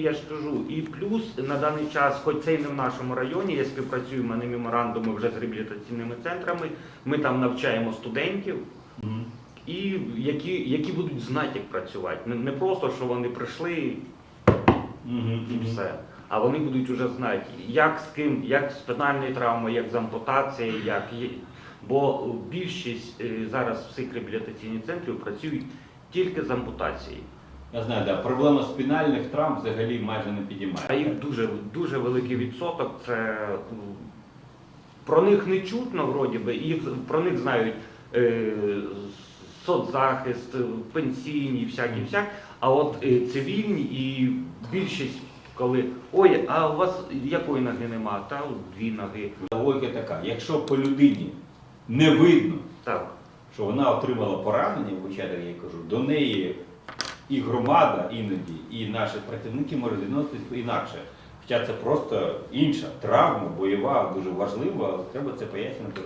я ж кажу, і плюс на даний час, хоч це і не в нашому районі, я співпрацюю, мене меморандуми вже з реабілітаційними центрами. Ми там навчаємо студентів, і які, які будуть знати, як працювати. Не, не просто, що вони прийшли і все. А вони будуть вже знати, як з ким, як з спинальною травмою, як з ампутацією, як. Бо більшість е, зараз всіх реабілітаційних центрів працюють тільки з ампутацією. Я знаю, да, проблема спінальних травм взагалі майже не підіймає. А їх дуже, дуже великий відсоток. Це ну, про них не чутно, вроді би, їх про них знають е, соцзахист, пенсійні, всякі всяк. А от е, цивільні і більшість, коли ой, а у вас якої ноги нема? Та от дві ноги. Логіка така, якщо по людині не видно, Так. що вона отримала поранення, вибачайте, я кажу, до неї і громада іноді, і наші працівники можуть відноситись інакше. Хоча це просто інша травма, бойова, дуже важлива, але треба це пояснювати.